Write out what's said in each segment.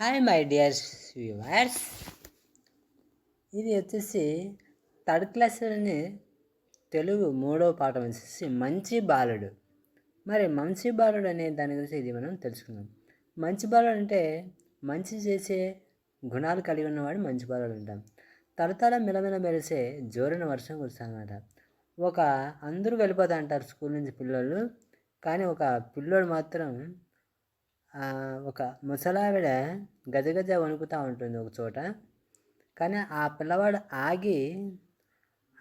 Hi my dear viewers ఇది వచ్చేసి third క్లాస్లోని Telugu మూడో పాఠం వచ్చేసి మంచి బాలుడు. మరి మంచి బాలుడు అనే దాని గురించి ఇది మనం తెలుసుకుందాం. మంచి బాలుడు అంటే మంచి చేసే గుణాలు కలిగి ఉన్నవాడు మంచి బాలుడు అంటాం. తరతర మిలమిల మెరిసే జోరిన వర్షం కురుస్తానమాట ఒక అందరూ వెళ్ళిపోతా అంటారు స్కూల్ నుంచి పిల్లలు కానీ ఒక పిల్లోడు మాత్రం ఒక ముసలావిడ గజగజ వణుకుతూ ఉంటుంది ఒక చోట. కానీ ఆ పిల్లవాడు ఆగి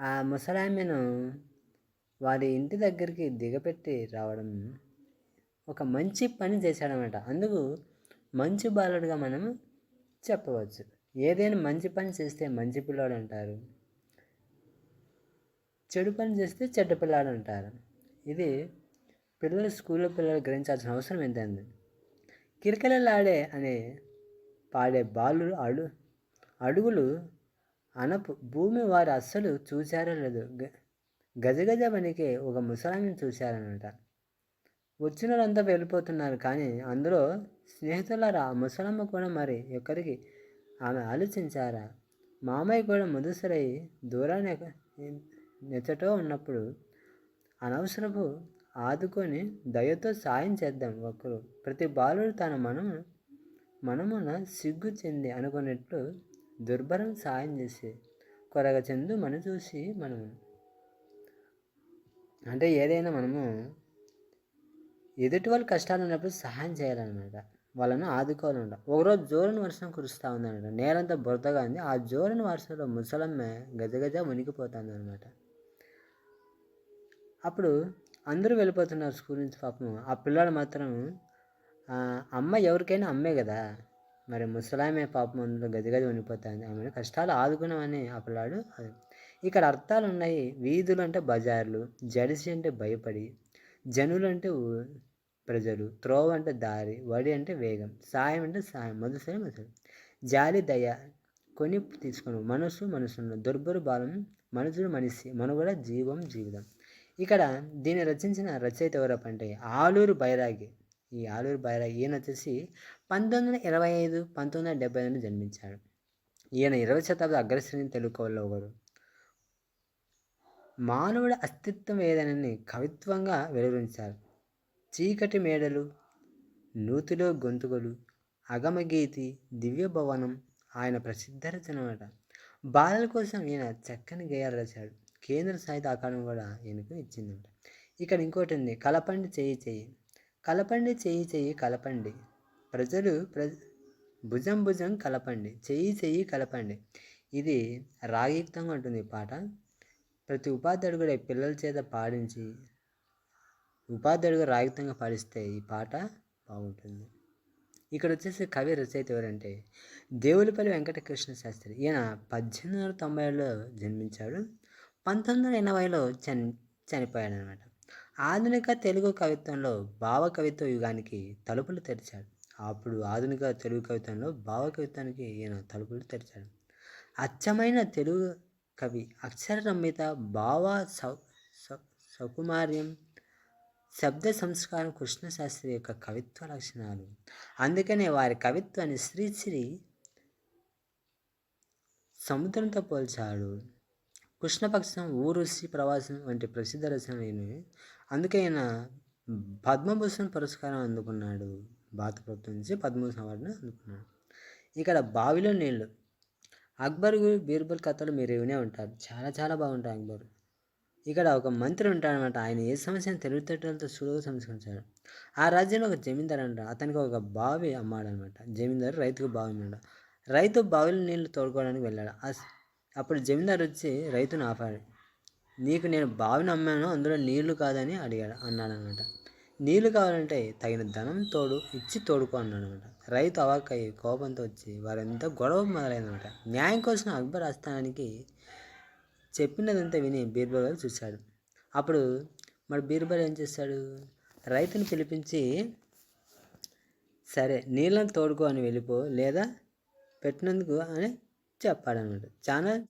ఆ ముసలామెను వారి ఇంటి దగ్గరికి దిగపెట్టి రావడం ఒక మంచి పని చేశాడనమాట. అందుకు మంచి బాలుడుగా మనం చెప్పవచ్చు. ఏదైనా మంచి పని చేస్తే మంచి పిల్లాడు అంటారు. చెడు పని చేస్తే చెడ్డ పిల్లాడు అంటారు. ఇది పిల్లలు స్కూల్లో పిల్లలు గ్రహించాల్సిన అవసరం ఏంటండి కిరకిరలాడే అనే పాడే బాలు అడు అడుగులు అనపు భూమి వారు అస్సలు చూశారో లేదు గజగజ వనికే ఒక ముసలాన్ని చూశారనమాట వచ్చిన వాళ్ళంతా వెళ్ళిపోతున్నారు కానీ అందులో స్నేహితులారా ఆ ముసలమ్మ కూడా మరి ఎక్కడికి? ఆమె ఆలోచించారా? మామయ్య కూడా ముదుసరై దూరాన్ని నెచ్చటో ఉన్నప్పుడు అనవసరపు ఆదుకొని దయతో సాయం చేద్దాం ఒకరు. ప్రతి బాలుడు తన మనము మనమున సిగ్గు చెంది అనుకున్నట్లు దుర్భరం సాయం చేసి కొరగ చెందు మన చూసి మనము. అంటే ఏదైనా మనము ఎదుటి వాళ్ళు కష్టాలు ఉన్నప్పుడు సహాయం చేయాలన్నమాట. వాళ్ళను ఆదుకోవాలన్నమాట. ఒకరోజు జోరుని వర్షం కురుస్తూ ఉందన్నమాట. నేలంతా బురదగా ఉంది. ఆ జోరుని వర్షంలో ముసలమ్మ గజగజ మునిగిపోతుంది అనమాట అప్పుడు అందరూ వెళ్ళిపోతున్నారు స్కూల్ నుంచి పాపం. ఆ పిల్లాడు మాత్రం అమ్మ ఎవరికైనా అమ్మే కదా. మరి ముసలామే పాపం అందులో గది గది ఉండిపోతుంది. ఆమె కష్టాలు ఆదుకున్నామని ఆ పిల్లాడు ఇక్కడ అర్థాలు ఉన్నాయి. వీధులు అంటే బజార్లు జడిసి అంటే భయపడి జనులు అంటే ప్రజలు త్రోవ అంటే దారి వడి అంటే వేగం సాయం అంటే సాయం మధుసరి మధుసరి. జాలి దయ కొని తీసుకుని. మనసు మనసున్న దుర్భరు బాలం మనుషుడు మనిషి మనుగడ జీవం జీవితం. ఇక్కడ దీన్ని రచించిన రచయిత ఎవరప్ప అంటే ఆలూరు బైరాగి. ఈ ఆలూరు బైరాగి ఈయన వచ్చేసి పంతొమ్మిది వందల ఇరవై ఐదు పంతొమ్మిది వందల డెబ్బై ఎనిమిది జన్మించాడు. ఈయన ఇరవై శతాబ్ద అగ్రశ్రేణి తెలుగు కవుల్లో ఒకరు మానవుడి అస్తిత్వం ఏదనని కవిత్వంగా వెలువరించారు. చీకటి మేడలు నూతిలో గొంతుకలు అగమగీతి దివ్య భవనం ఆయన ప్రసిద్ధ రచన బాలల కోసం ఈయన చక్కని గేయాలు రచాడు కేంద్ర సాహిత్య అకాడమీ కూడా ఈయనకు ఇచ్చిందంట. ఇక్కడ ఇంకోటి ఉంది కలపండి చేయి చేయి. కలపండి చేయి చేయి కలపండి. ప్రజలు ప్ర భుజం భుజం కలపండి. చేయి చెయ్యి కలపండి. ఇది రాగయుక్తంగా ఉంటుంది పాట. ప్రతి ఉపాధ్యాయుడు కూడా పిల్లల చేత పాడించి ఉపాధ్యాయుడు రాగయుక్తంగా పాడిస్తే ఈ పాట బాగుంటుంది. ఇక్కడ వచ్చేసి కవి రచయిత ఎవరంటే దేవులపల్లి వెంకటకృష్ణ శాస్త్రి. ఈయన పద్దెనిమిది వందల తొంభై ఏడులో జన్మించాడు. పంతొమ్మిది వందల ఎనభైలో చని చనిపోయాడనమాట ఆధునిక తెలుగు కవిత్వంలో భావ కవిత్వ యుగానికి తలుపులు తెరిచాడు. అప్పుడు ఆధునిక తెలుగు కవిత్వంలో భావ కవిత్వానికి ఈయన తలుపులు తెరిచాడు. అచ్చమైన తెలుగు కవి అక్షర రమ్మిత భావ సౌ సకుమార్యం శబ్ద సంస్కారం కృష్ణశాస్త్రి యొక్క కవిత్వ లక్షణాలు. అందుకనే వారి కవిత్వాన్ని శ్రీశ్రీ సముద్రంతో పోల్చాడు. కృష్ణపక్షం ఊరుసి ప్రవాసం వంటి ప్రసిద్ధ రచనలు అందుకే ఆయన పద్మభూషణ్ పురస్కారం అందుకున్నాడు. భారత ప్రభుత్వం నుంచి పద్మభూషణ్ అవార్డును అందుకున్నాడు. ఇక్కడ బావిలో నీళ్ళు అక్బర్ బీర్బల్ కథలు మీరు వినే ఉంటారు. చాలా చాలా బాగుంటాయి అక్బర్. ఇక్కడ ఒక మంత్రి ఉంటాడనమాట ఆయన ఏ సమస్యను తెలివితేటలతో సులువుగా సంస్కరించాడు ఆ రాజ్యంలో ఒక జమీందారు అంట అతనికి ఒక బావి అమ్మాడనమాట జమీందారు రైతుకు బావి అమ్మాడు. రైతు బావిలో నీళ్ళు తోడుకోవడానికి వెళ్ళాడు. అప్పుడు జమీందారు వచ్చి రైతును ఆపాడు నీకు నేను బావిని అమ్మాను అందులో నీళ్ళు కాదని అడిగాడు అన్నాడు అనమాట నీళ్ళు కావాలంటే తగిన ధనం తోడు ఇచ్చి తోడుకో అన్నాడు అనమాట రైతు అవాక్కయ్యి కోపంతో వచ్చి వారంతా గొడవ మొదలైందనమాట. న్యాయం కోసం అక్బర్ ఆస్థానానికి చెప్పినదంతా విని బీర్బల్ చూశాడు. అప్పుడు మరి బీర్బల్ ఏం చేశాడు రైతుని పిలిపించి సరే నీళ్ళని తోడుకో అని వెళ్ళిపో లేదా పెట్టినందుకు అని చెప్పాడనమాట చాలా